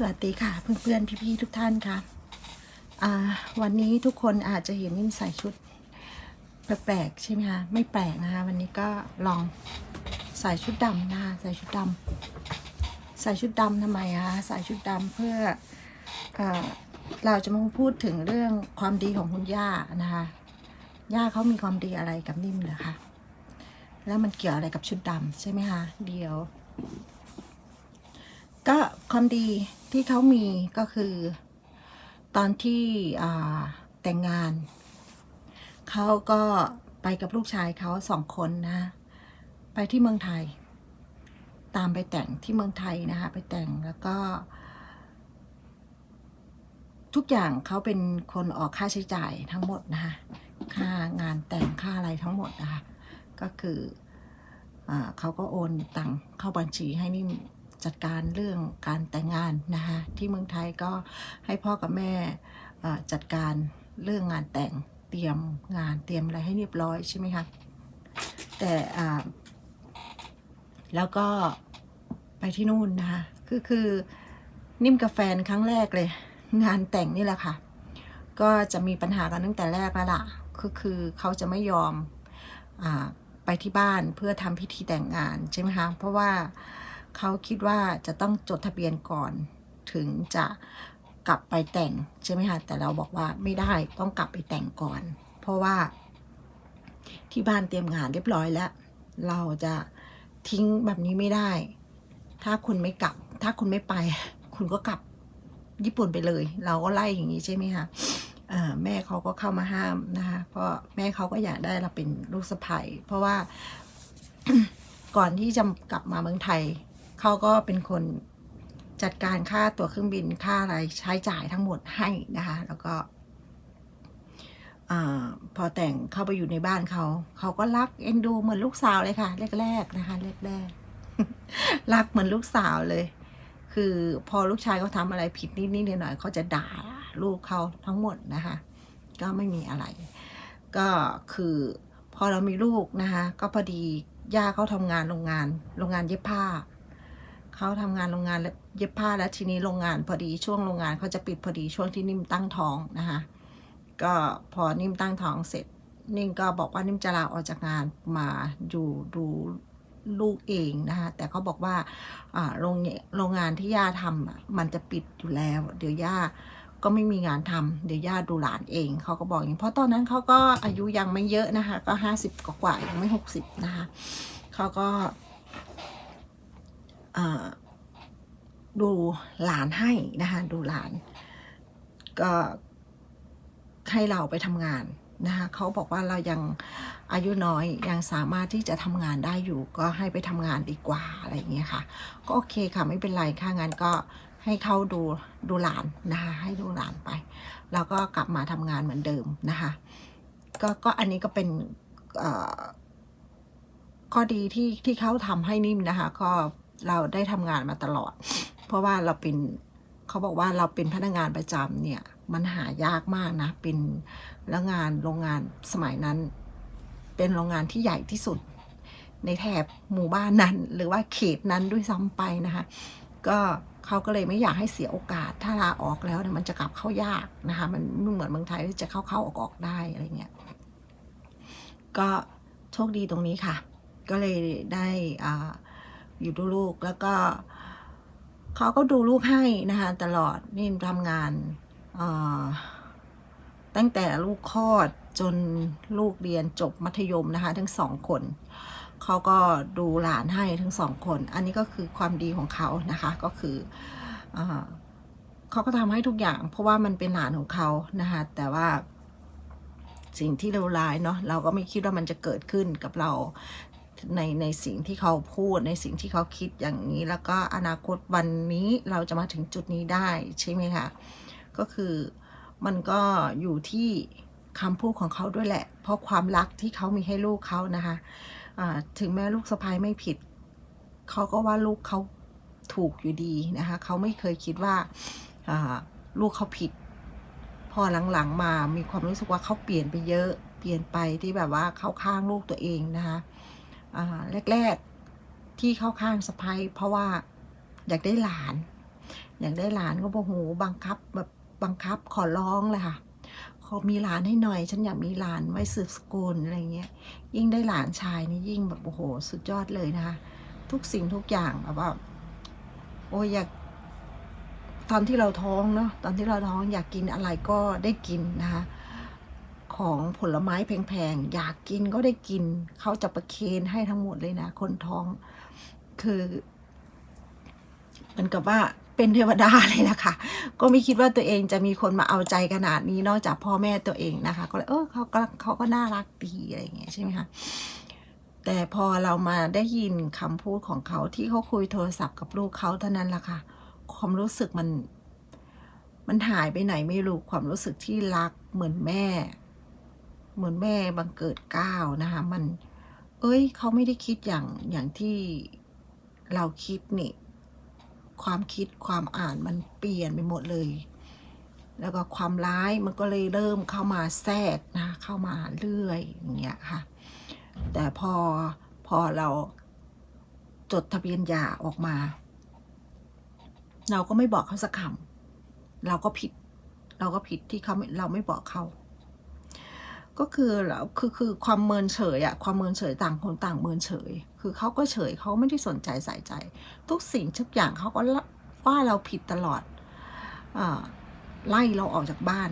สวัสดีค่ะ เพื่อนๆ พี่ๆ ทุกท่านค่ะวันนี้ทุกคนอาจจะเห็นนิ่มใส่ชุดแปลกๆใช่ไหมคะไม่แปลกนะคะวันนี้ก็ลองใส่ชุดดำนะคะใส่ชุดดำใส่ชุดดำทำไมคะใส่ชุดดำเพื่ออเราจะมาพูดถึงเรื่องความดีของคุณย่านะคะย่าเขามีความดีอะไรกับนิ่มเหรอคะแล้วมันเกี่ยวอะไรกับชุดดำใช่ไหมคะเดี๋ยวก็ความดี ที่เขามีก็คือ ตอนที่แต่งงาน เขาก็ไปกับลูกชายเขาสองคนนะ ไปที่เมืองไทย ตามไปแต่งที่เมืองไทยนะคะไปแต่งแล้วก็ ทุกอย่างเขาเป็นคนออกค่าใช้จ่ายทั้งหมดนะคะค่างานแต่งค่าอะไรทั้งหมดนะคะก็คืออเขาก็โอนตังเข้าบัญชีให้นิ่ม จัดการเรื่องการแต่งงานนะคะที่เมืองไทยก็ให้พ่อกับแม่จัดการเรื่องงานแต่งเตรียมงานเตรียมอะไรให้เรียบร้อยใช่ไหมคะแต่แล้วก็ไปที่นู่นนะคะคือคือนิ่มกับแฟนครั้งแรกเลย งานแต่งนี่แหละค่ะ ก็จะมีปัญหากันตั้งแต่แรกแล้วล่ะคือคือเขาจะไม่ยอมอไปที่บ้านเพื่อทำพิธีแต่งงานใช่ไหมคะเพราะว่า เขาคิดว่าจะต้องจดทะเบียนก่อนถึงจะกลับไปแต่งใช่ไหมคะแต่เราบอกว่าไม่ได้ต้องกลับไปแต่งก่อน เพราะว่า ที่บ้านเตรียมงานเรียบร้อยแล้ว เราจะทิ้งแบบนี้ไม่ได้ ถ้าคุณไม่กลับ ถ้าคุณไม่ไป คุณก็กลับญี่ปุ่นไปเลย เราก็ไล่อย่างนี้ใช่ไหมคะแม่เขาก็เข้ามาห้ามนะคะเพราะแม่เขาก็อยากได้เราเป็นลูกสะใภ้เพราะว่าก่อนที่จะกลับมาเมืองไทย เขาก็เป็นคนจัดการค่าตั๋วเครื่องบินค่าอะไรใช้จ่ายทั้งหมดให้นะคะ แล้วก็อพอแต่งเข้าไปอยู่ในบ้านเขา เขาก็รักเอ็นดูเหมือนลูกสาวเลยค่ะแรกๆนะคะแรกๆรักเหมือนลูกสาวเลย คือพอลูกชายเขาทำอะไรผิดนิดๆหน่อยๆเขาจะด่าลูกเขาทั้งหมดนะคะ ก็ไม่มีอะไร ก็คือพอเรามีลูกนะคะ ก็พอดีย่าเขาทำงานโรงงานโรงงานเย็บผ้า เขาทำงานโรงงานเย็บผ้าแล้วทีนี้โรงงานพอดีช่วงโรงงานเขาจะปิดพอดีช่วงที่นิ่มตั้งท้องนะคะก็พอนิ่มตั้งท้องเสร็จ นิ่มก็บอกว่านิ่มจะลาออกจากงานมาอยู่ดูลูกเองนะคะแต่เขาบอกว่าโรงโรงงานที่ย่าทำมันจะปิดอยู่แล้ว เดี๋ยวย่าก็ไม่มีงานทำเดี๋ยวย่าดูหลานเอง เขาก็บอกอย่างนี้เพราะตอนนั้นเขาก็อายุยังไม่เยอะนะคะ ก็ห้าสิบกว่ายังไม่หกสิบนะคะ เขาก็ ดูหลานให้นะคะดูหลาน ก็ให้เราไปทำงานนะคะเขาบอกว่าเรายังอายุน้อยยังสามารถที่จะทำงานได้อยู่ ก็ให้ไปทำงานดีกว่าอะไรอย่างเงี้ยค่ะ ก็โอเคค่ะไม่เป็นไรค่ะงานก็ให้เขาดูดูหลานนะคะให้ดูหลานไป แล้วก็กลับมาทำงานเหมือนเดิมนะคะก็ก็อันนี้ก็เป็นข้อดีที่ที่เขาทำให้นิ่มนะคะก็ เราได้ทำงานมาตลอด เพราะว่าเราเป็นเขาบอกว่าเราเป็นพนักงานประจำเนี่ยมันหายากมากนะเป็นแล้วงานโรงงานสมัยนั้น เป็นโรงงานที่ใหญ่ที่สุด ในแถบหมู่บ้านนั้น หรือว่าเขตนั้นด้วยซ้ำไปนะคะก็เขาก็เลยไม่อยากให้เสียโอกาส ถ้าลาออกแล้วเนี่ยมันจะกลับเข้ายากนะคะมันไม่เหมือนเมืองไทยที่จะเข้าเข้าออกออกได้อะไรเงี้ยก็โชคดีตรงนี้ค่ะ ก็เลยได้อ่า อยู่ดูลูกแล้วก็เขาก็ดูลูกให้นะคะตลอดนี่ทำงานตั้งแต่ลูกคลอดจนลูกเรียนจบมัธยมนะคะทั้งสองคนเขาก็ดูหลานให้ทั้งสองคน อันนี้ก็คือความดีของเขานะคะก็คืออเขาก็ทำให้ทุกอย่าง เพราะว่ามันเป็นหลานของเขานะคะแต่ว่าสิ่งที่เลวร้ายเนาะเราก็ไม่คิดว่ามันจะเกิดขึ้นกับเรา ในในสิ่งที่เขาพูดในสิ่งที่เขาคิดอย่างนี้ แล้วก็อนาคตวันนี้เราจะมาถึงจุดนี้ได้ใช่ไหมคะก็คือมันก็อยู่ที่คำพูดของเขาด้วยแหละ เพราะความรักที่เขามีให้ลูกเขานะคะอ่าถึงแม้ลูกสะพ้ายไม่ผิด เขาก็ว่าลูกเขาถูกอยู่ดีนะคะเขาไม่เคยคิดว่าลูกเขาผิด พอหลังๆมามีความรู้สึกว่าเขาเปลี่ยนไปเยอะ เปลี่ยนไปที่แบบว่าเข้าข้างลูกตัวเองนะคะ แรก ๆ ที่เข้าข้างสะพ้ยเพราะว่าอยากได้หลาน อยากได้หลานก็บอกโหบังคับแบบบังคับขอร้องเลยค่ะ ขอมีหลานให้หน่อย ฉันอยากมีหลานไว้สืบสกุลอะไรเงี้ย ยิ่งได้หลานชายนี่ยิ่งแบบโอ้โห สุดยอดเลยนะคะ ทุกสิ่งทุกอย่างแบบว่าโอ้อยากตอนที่เราท้องเนาะตอนที่เราท้องอยากกินอะไรก็ได้กินนะคะ ของผลไม้แพงๆ อยากกินก็ได้กิน เขาจะประเคนให้ทั้งหมดเลยนะ คนท้อง คือเหมือนกับว่าเป็นเทวดาเลยนะคะ ก็ไม่คิดว่าตัวเองจะมีคนมาเอาใจขนาดนี้นอกจากพ่อแม่ตัวเองนะคะ ก็เลยเออเขาก็เขาก็น่ารักดีอะไรอย่างเงี้ยใช่ไหมคะแต่พอเรามาได้ยินคำพูดของเขาที่เขาคุยโทรศัพท์กับลูกเขาเท่านั้นแหละค่ะ ความรู้สึกมัน มันหายไปไหนไม่รู้ความรู้สึกที่รักเหมือนแม่ เหมือนแม่บังเกิดเก้าวนะคะ มัน เอ้ยเขาไม่ได้คิดอย่างอย่างที่เราคิดนี่ ความคิดความอ่านมันเปลี่ยนไปหมดเลย แล้วก็ความร้ายมันก็เลยเริ่มเข้ามาแทรกนะ เข้ามาเรื่อยอย่างเงี้ยค่ะ แต่พอพอเราจดทะเบียนหย่าออกมา เราก็ไม่บอกเขาสักคำเราก็ผิด เราก็ผิดที่เขาเราไม่บอกเขา ก็คือแล้วคือคือความเมินเฉยอะความเมินเฉยต่างคนต่างเมินเฉย คือเขาก็เฉยเขาไม่ได้สนใจใส่ใจ ทุกสิ่งทุกอย่างเขาก็ว่าเราผิดตลอดอไล่เราออกจากบ้าน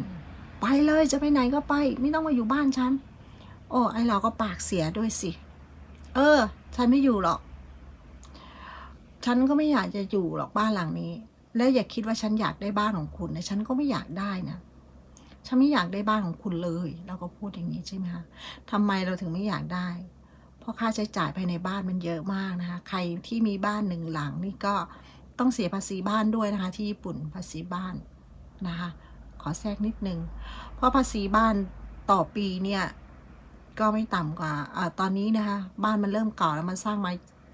ไปเลยจะไปไหนก็ไป ไม่ต้องมาอยู่บ้านฉันโอ้ไอเราก็ปากเสียด้วยสิ เออ ฉันไม่อยู่หรอก ฉันก็ไม่อยากจะอยู่หรอกบ้านหลังนี้ แล้วอย่าคิดว่าฉันอยากได้บ้านของคุณนะฉันก็ไม่อยากได้นะ ฉันไม่อยากได้บ้านของคุณเลย เราก็พูดอย่างนี้ใช่ไหมคะทำไมเราถึงไม่อยากได้ เพราะค่าใช้จ่ายภายในบ้านมันเยอะมากนะคะ ใครที่มีบ้านหนึ่งหลังนี่ก็ต้องเสียภาษีบ้านด้วยนะคะ ที่ญี่ปุ่นภาษีบ้านนะคะ ขอแทรกนิดนึง เพราะภาษีบ้านต่อปีเนี่ยก็ไม่ต่ำกว่าอตอนนี้นะคะ บ้านมันเริ่มเก่าแล้วมันสร้างมา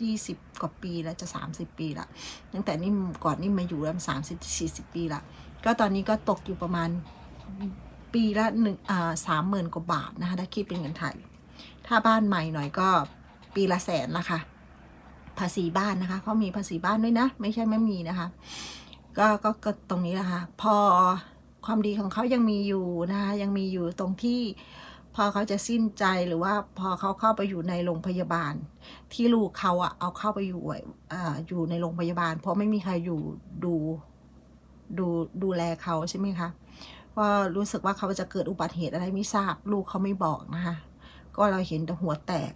20 กว่าปีแล้วจะ 30 ปีละตั้งแต่นี่ก่อนนี่มาอยู่แล้วสามสิบสี่สิบปีละก็ตอนนี้ก็ตกอยู่ประมาณ ปีละหนึ่งสามหมื่นกว่าบาทนะคะถ้าคิดเป็นเงินไทย ถ้าบ้านใหม่หน่อยก็ปีละแสนนะคะ ภาษีบ้านนะคะเขามีภาษีบ้านด้วยนะ ไม่ใช่ไม่มีนะคะก็ก็ก็ตรงนี้แหละค่ะพอความดีของเขายังมีอยู่นะคะยังมีอยู่ตรงที่พอเขาจะสิ้นใจหรือว่าพอเขาเข้าไปอยู่ในโรงพยาบาล ที่ลูกเขาอะเอาเข้าไปอยู่อ่าอยู่ในโรงพยาบาล เพราะไม่มีใครอยู่ดูดูดูแลเขาใช่ไหมคะ ว่ารู้สึกว่าเขาจะเกิดอุบัติเหตุอะไรไม่ทราบ ลูกเขาไม่บอกนะคะ ก็เราเห็นแต่หัวแตก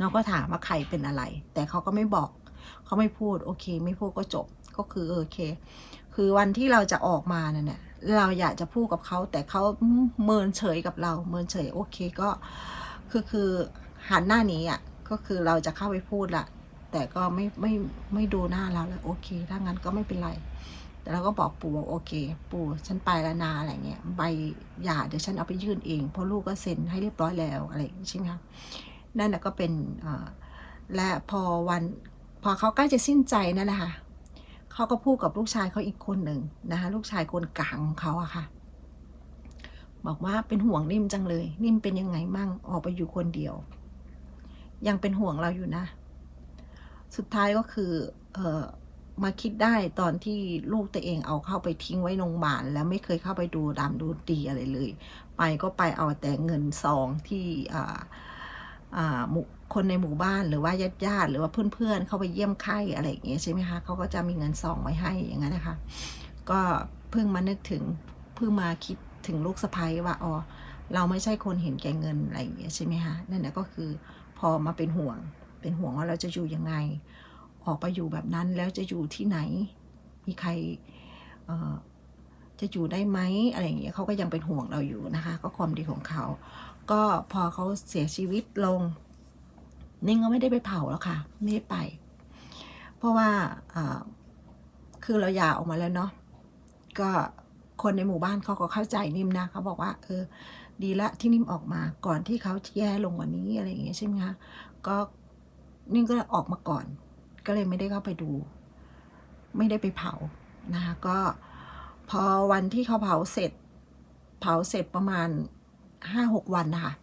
เราก็ถามว่าใครเป็นอะไร แต่เขาก็ไม่บอก เขาไม่พูด โอเค ไม่พูดก็จบ ก็คือโอเค คือวันที่เราจะออกมาเนี่ยเราอยากจะพูดกับเขา แต่เขาเมินเฉยกับเรา เมินเฉย โอเคก็ คือคือหันหน้านี้อะ ก็คือเราจะเข้าไปพูดละแต่ก็ไม่ไม่ไม่ดูหน้าเราแล้วโอเค ถ้างั้นก็ไม่เป็นไร แต่เราก็บอกปู่บอกโอเค ปู่ฉันไปแล้วนาอะไรเงี้ยใบหย่าเดี๋ยวฉันเอาไปยื่นเองเพราะลูกก็เซ็นให้เรียบร้อยแล้วอะไรอย่างงี้ใช่ไหมคะนั่นแหละก็เป็นและพอวันพอเขาใกล้จะสิ้นใจนั่นแหละค่ะเขาก็พูดกับลูกชายเขาอีกคนหนึ่งนะคะลูกชายคนกลางของเขาอะค่ะ บอกว่าเป็นห่วงนิ่มจังเลย นิ่มเป็นยังไงมั่งออกไปอยู่คนเดียว ยังเป็นห่วงเราอยู่นะ สุดท้ายก็คือเออ มาคิดได้ตอนที่ลูกตัวเองเอาเข้าไปทิ้งไว้โรงพยาบาลแล้วไม่เคยเข้าไปดูดำดูดีอะไรเลย ไปก็ไปเอาแต่เงินซองที่อ่าอ่าคนในหมู่บ้านหรือว่าญาติญาติๆหรือว่าเพื่อนๆเข้าไปเยี่ยมไข้อะไรอย่างเงี้ยใช่ไหมคะเขาก็จะมีเงินซองไว้ให้อย่างนั้นนะคะ ก็เพิ่งมานึกถึงเพิ่งมาคิดถึงลูกสะใภ้ว่าอ๋อเราไม่ใช่คนเห็นแก่เงินอะไรอย่างเงี้ยใช่ไหมคะนั่นแหละก็คือพอมาเป็นห่วงเป็นห่วงว่าเราจะอยู่ยังไง ออกไปอยู่แบบนั้นแล้วจะอยู่ที่ไหน มีใครจะอยู่ได้ไหมอะไรอย่างเงี้ยเขาก็ยังเป็นห่วงเราอยู่นะคะ ก็ความดีของเขา ก็พอเขาเสียชีวิตลง นิ่งก็ไม่ได้ไปเผาแล้วค่ะไม่ได้ไป เพราะว่าคือเราหย่าออกมาแล้วเนาะก็คนในหมู่บ้านเขาก็เข้าใจนิ่มนะเขาบอกว่า เออ ดีละที่นิ่มออกมาก่อนที่เขาแย่ลงกว่านี้อะไรอย่างเงี้ยใช่ไหมคะก็นิ่มก็ออกมาก่อน ก็เลยไม่ได้เข้าไปดู ไม่ได้ไปเผานะคะ ก็พอวันที่เขาเผาเสร็จ เผาเสร็จประมาณห้าหกวันนะคะ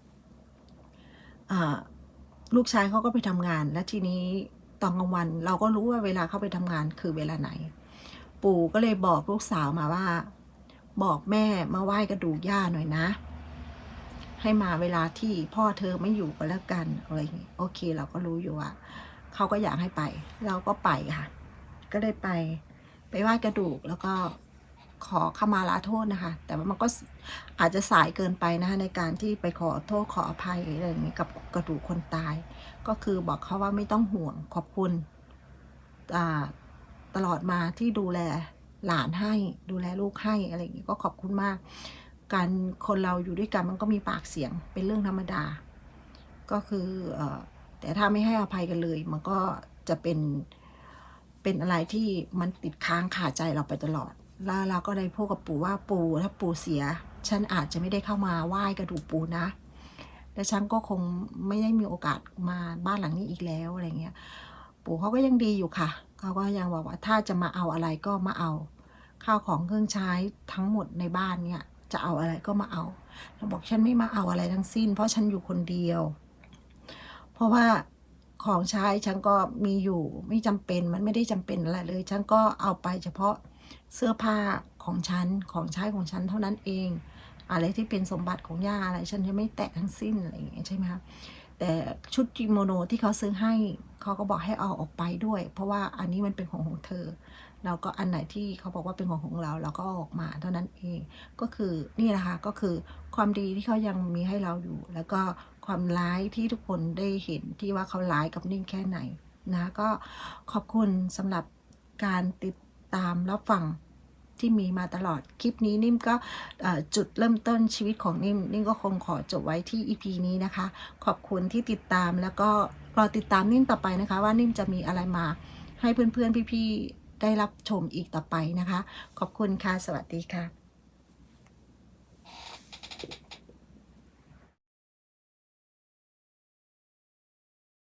อ่าลูกชายเขาก็ไปทำงาน และทีนี้ตอนกลางวัน เราก็รู้ว่าเวลาเขาไปทำงานคือเวลาไหน ปู่ก็เลยบอกลูกสาวมาว่า บอกแม่มาไหว้กระดูกย่าหน่อยนะ ให้มาเวลาที่พ่อเธอไม่อยู่ก็แล้วกันอะไรอย่างงี้โอเค เราก็รู้อยู่ว่า เขาก็อยากให้ไป เราก็ไปค่ะ ก็เลยไป ไปไหว้กระดูกแล้วก็ขอขมาลาโทษนะคะ แต่ว่ามันก็อาจจะสายเกินไปนะคะในการที่ไปขอโทษขออภัยอะไรอย่างนี้กับกระดูกคนตาย ก็คือบอกเขาว่าไม่ต้องห่วงขอบคุณตลอดมาที่ดูแลหลานให้ดูแลลูกให้อะไรอย่างนี้ก็ขอบคุณมาก การคนเราอยู่ด้วยกันมันก็มีปากเสียงเป็นเรื่องธรรมดา ก็คืออ แต่ถ้าไม่ให้อภัยกันเลย มันก็จะเป็นเป็นอะไรที่มันติดค้างขาใจเราไปตลอด แล้วเราก็ได้พูดกับปู่ว่าปู่ถ้าปู่เสีย ฉันอาจจะไม่ได้เข้ามาไหว้กระดูกปู่นะและฉันก็คงไม่ได้มีโอกาสมาบ้านหลังนี้อีกแล้วอะไรเงี้ย ปู่เขาก็ยังดีอยู่ค่ะเขาก็ยังบอกว่าถ้าจะมาเอาอะไรก็มาเอา ข้าวของเครื่องใช้ทั้งหมดในบ้านเนี่ยจะเอาอะไรก็มาเอาเราบอกฉันไม่มาเอาอะไรทั้งสิ้น เพราะฉันอยู่คนเดียว เพราะว่าของใช้ฉันก็มีอยู่ไม่จำเป็นมันไม่ได้จำเป็นอะไรเลย ฉันก็เอาไปเฉพาะเสื้อผ้าของฉันของใช้ของฉันเท่านั้นเอง อะไรที่เป็นสมบัติของย่าอะไร ฉันจะไม่แตะทั้งสิ้นอะไรอย่างเงี้ยใช่ไหมคะแต่ชุดกิโมโนที่เขาซื้อให้เขาก็บอกให้เอาออกไปด้วย เพราะว่าอันนี้มันเป็นของของเธอเราก็อันไหนที่เขาบอกว่าเป็นของของเราเราก็ออกมาเท่านั้นเอง ก็คือนี่แหละคะก็คือความดีที่เขายังมีให้เราอยู่ แล้วก็ ความร้ายที่ทุกคนได้เห็นที่ว่าเขาร้ายกับนิ่มแค่ไหนนะก็ขอบคุณสำหรับการติดตามรับฟังที่มีมาตลอดคลิปนี้นิ่มก็จุดเริ่มต้นชีวิตของนิ่มนิ่มก็คงขอจบไว้ที่ EP นี้นะคะ ขอบคุณที่ติดตามแล้วก็รอติดตามนิ่มต่อไปนะคะ ว่านิ่มจะมีอะไรมาให้เพื่อนๆพี่ๆได้รับชมอีกต่อไปนะคะ ขอบคุณค่ะ สวัสดีค่ะ